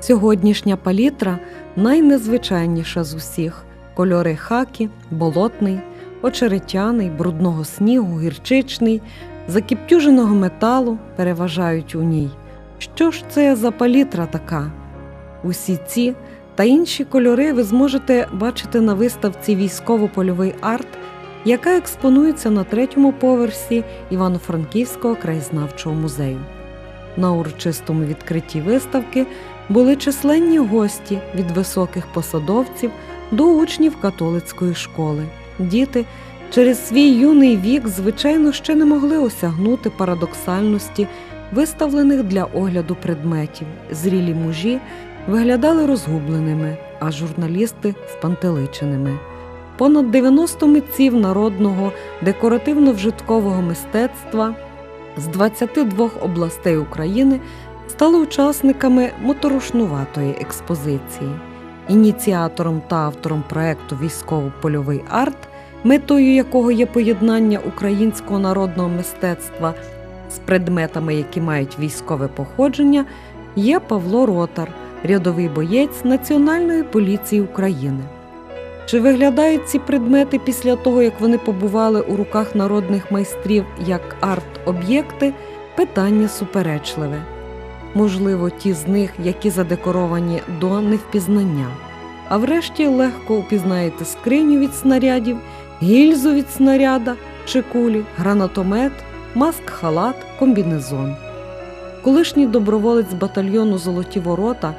Сьогоднішня палітра найнезвичайніша з усіх: кольори хакі, болотний, очеретяний, брудного снігу, гірчичний, закіптюженого металу переважають у ній. Що ж це за палітра така? Усі ці та інші кольори ви зможете бачити на виставці Військово-польовий арт, яка експонується на третьому поверсі Івано-Франківського краєзнавчого музею. На урочистому відкритті виставки були численні гості від високих посадовців до учнів католицької школи. Діти через свій юний вік, звичайно, ще не могли осягнути парадоксальності виставлених для огляду предметів. Зрілі мужі виглядали розгубленими, а журналісти спантеличеними. Понад 90 митців народного декоративно-вжиткового мистецтва з 22 областей України стали учасниками моторошнуватої експозиції. Ініціатором та автором проекту Військово-польовий арт, метою якого є поєднання українського народного мистецтва з предметами, які мають військове походження, є Павло Ротар, рядовий боєць Національної поліції України. Чи виглядають ці предмети після того, як вони побували у руках народних майстрів як арт-об'єкти? Питання суперечливе. Можливо, ті з них, які задекоровані до невпізнання. А врешті легко упізнаєте скриню від снарядів, гільзу від снаряда чи кулі, гранатомет, маск-халат, комбінезон. Колишній доброволець батальйону Золоті ворота,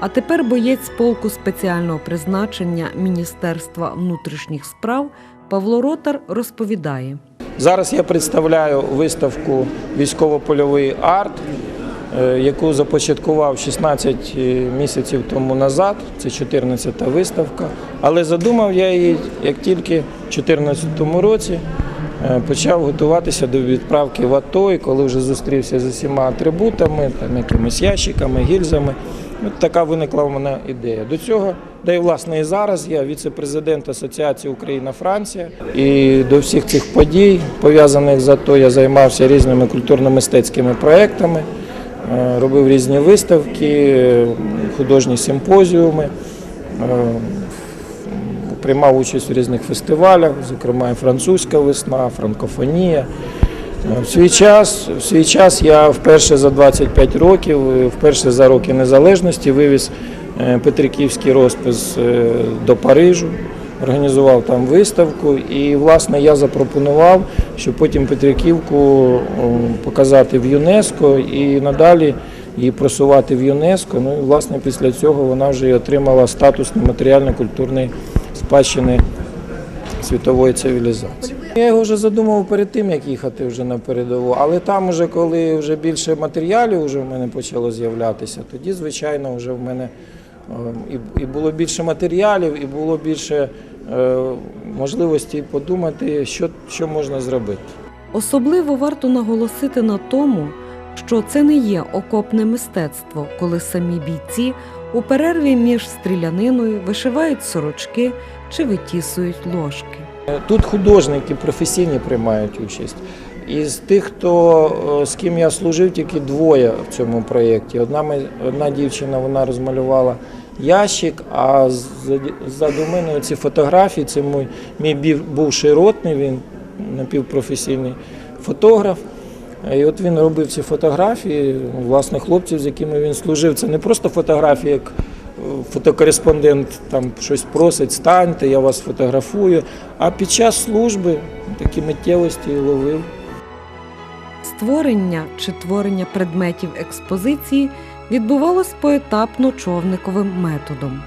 а тепер боєць полку спеціального призначення Міністерства внутрішніх справ Павло Ротар розповідає. Зараз я представляю виставку Військово-польовий арт, яку започаткував 16 місяців тому назад. Це 14-та виставка. Але задумав я її як тільки в 2014 році е, почав готуватися до відправки в АТО, і коли вже зустрівся з усіма атрибутами, там якимись ящиками, гільзами. От така виникла в мене ідея. До цього, да і власне і зараз я віце-президент Асоціації Україна-Франція. І до всіх цих подій, пов'язаних з АТО, я займався різними культурно-мистецькими проектами, е, робив різні виставки, е, художні симпозіуми, е, приймав участь у різних фестивалях, зокрема французька весна, франкофонія. В свій час, в свій час я вперше за 25 років, е, вперше за роки незалежності вивіз е, Петриківський розпис е, до Парижу, організував там виставку. І, власне, я запропонував, щоб потім Петриківку показати в ЮНЕСКО і надалі її просувати в ЮНЕСКО. Ну і власне після цього вона вже і отримала статус нематеріально-культурної спадщини світової цивілізації. Я його вже задумав перед тим, як їхати вже на передову, але там, вже коли вже більше матеріалів вже в мене почало з'являтися, тоді, звичайно, вже в мене і, і було більше матеріалів, і було більше е, можливості подумати, що, що можна зробити. Особливо варто наголосити на тому, що це не є окопне мистецтво, коли самі бійці у перерві між стріляниною вишивають сорочки чи витісують ложки. Тут художники професійні приймають участь. Із тих, хто е, з ким я служив, тільки двоє в цьому проєкті. Одна одна дівчина вона розмалювала ящик, а з- ззаду мене ці фотографії. Це мій, мій бувший ротний, він напівпрофесійний фотограф. І от він робив ці фотографії, власне, хлопців, з якими він служив. Це не просто фотографії, як е, фотокореспондент там щось просить, станьте, я вас фотографую. А під час служби такі миттєвості ловив. Створення чи творення предметів експозиції відбувалось поетапно човниковим методом.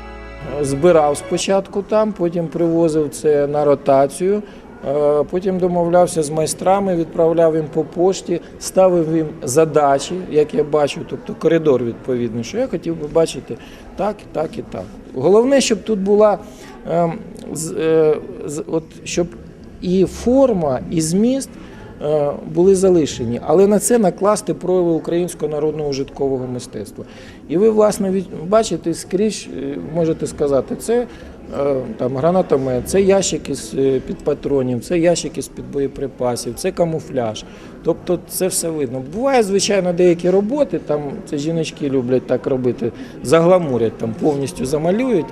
Збирав спочатку там, потім привозив це на ротацію. е, Потім домовлявся з майстрами, відправляв їм по пошті, ставив їм задачі, як я бачу, тобто коридор відповідний, що я хотів би бачити так, так і так. Головне, щоб тут була ем, е, щоб і форма, і зміст були залишені. Але на це накласти прояви українського народного ужиткового мистецтва. І ви, власне, бачите скрізь, е, можете сказати, це е, там гранатомет, це ящики з е, під патронів, це ящики з під боєприпасів, це камуфляж. Тобто це все видно. Буває, звичайно, деякі роботи, там це жіночки люблять так робити, загламурять, там повністю замалюють.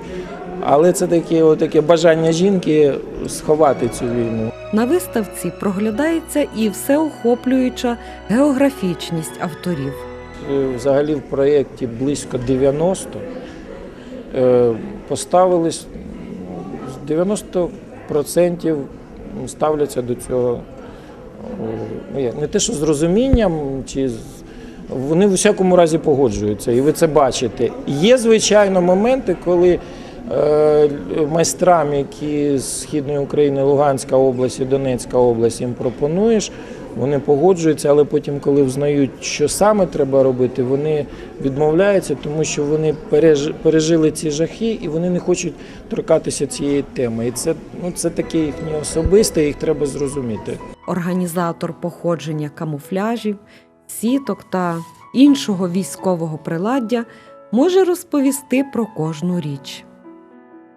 Але це таке, таке бажання жінки сховати цю війну. На виставці проглядається і всеохоплююча географічність авторів. Е, Взагалі в проєкті близько 90 е, поставились ну, 90% ставляться до цього ну, не те, що з розумінням, чи вони в усякому разі погоджуються, і ви це бачите. Є, звичайно, моменти, коли майстрам, які з Східної України, Луганська область і Донецька область їм пропонуєш, вони погоджуються, але потім, коли взнають, що саме треба робити, вони відмовляються, тому що вони пережили ці жахи і вони не хочуть торкатися цієї теми. І це, ну, це таке їхнє особисте, їх треба зрозуміти. Організатор походження камуфляжів, сіток та іншого військового приладдя може розповісти про кожну річ.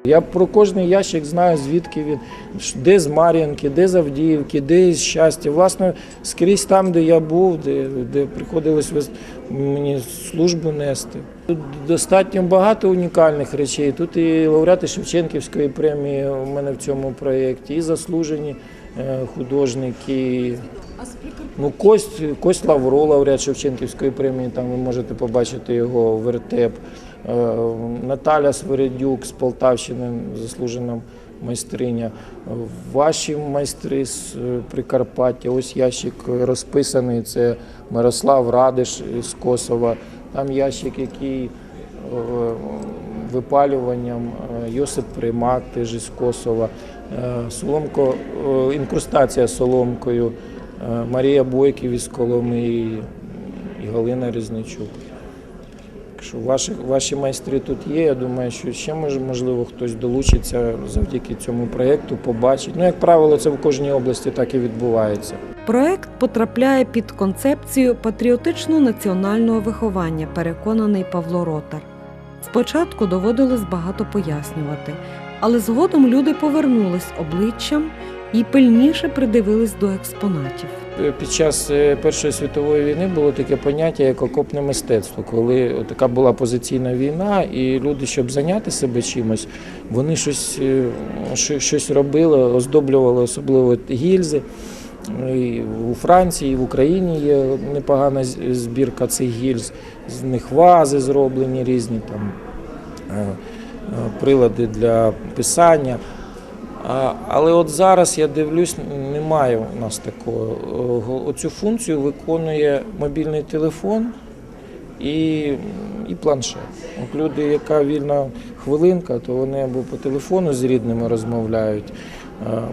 Я про кожний ящик знаю, звідки він, де з Мар'їнки, де з Авдіївки, де з щастя. Власне, скрізь там, де я був, де, де приходилось мені службу нести. Тут достатньо багато унікальних речей. Тут і лауреати Шевченківської премії у мене в цьому проєкті, і заслужені е, художники. Ну, Кость, Кость Лавро, лауреат Шевченківської премії, там ви можете побачити його вертеп. Е, Наталя Свередюк з Полтавщини, заслужена майстриня. Ваші майстри з е, Прикарпаття. Ось ящик розписаний. Це Мирослав Радиш з Косова. Там ящик, який е, випалюванням Йосип Примак, теж із Косова. Соломко, інкрустація соломкою. Марія Бойків із Коломиї і Галина Різничук. Якщо ваші, ваші майстри тут є, я думаю, що ще можливо хтось долучиться завдяки цьому проєкту, побачить. Ну, як правило, це в кожній області так і відбувається. Проект потрапляє під концепцію патріотично-національного виховання, переконаний Павло Ротар. Спочатку доводилось багато пояснювати, але згодом люди повернулись обличчям і пильніше придивились до експонатів. Під час е, Першої світової війни було таке поняття як окопне мистецтво, коли така була позиційна війна, і люди, щоб зайняти себе чимось, вони щось, е, щось робили, оздоблювали особливо гільзи. І у Франції, і в Україні є непогана збірка цих гільз, з них вази зроблені різні там е, прилади для писання. Але от зараз я дивлюсь, немає у нас такого. Оцю функцію виконує мобільний телефон і, і планшет. От люди, яка вільна хвилинка, то вони або по телефону з рідними розмовляють,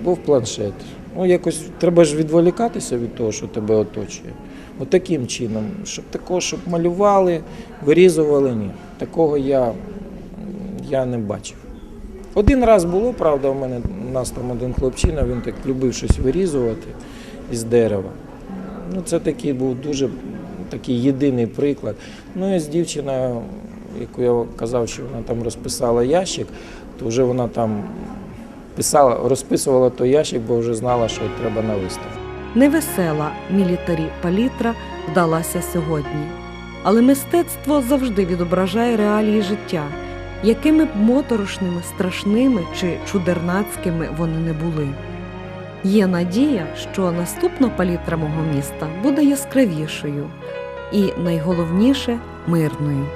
або в планшет. Ну, якось треба ж відволікатися від того, що тебе оточує. От таким чином, щоб такого, щоб малювали, вирізували, ні. Такого я, я не бачив. Один раз було, правда, у мене у нас там один хлопчина, він так любив щось вирізувати із дерева. Ну, це такий був дуже такий єдиний приклад. Ну і з дівчиною, яку я казав, що вона там розписала ящик, то вже вона там писала, розписувала той ящик, бо вже знала, що треба на виставку. Невесела мілітарі палітра вдалася сьогодні. Але мистецтво завжди відображає реалії життя, якими б моторошними, страшними чи чудернацькими вони не були. Є надія, що наступна палітра мого міста буде яскравішою і найголовніше мирною.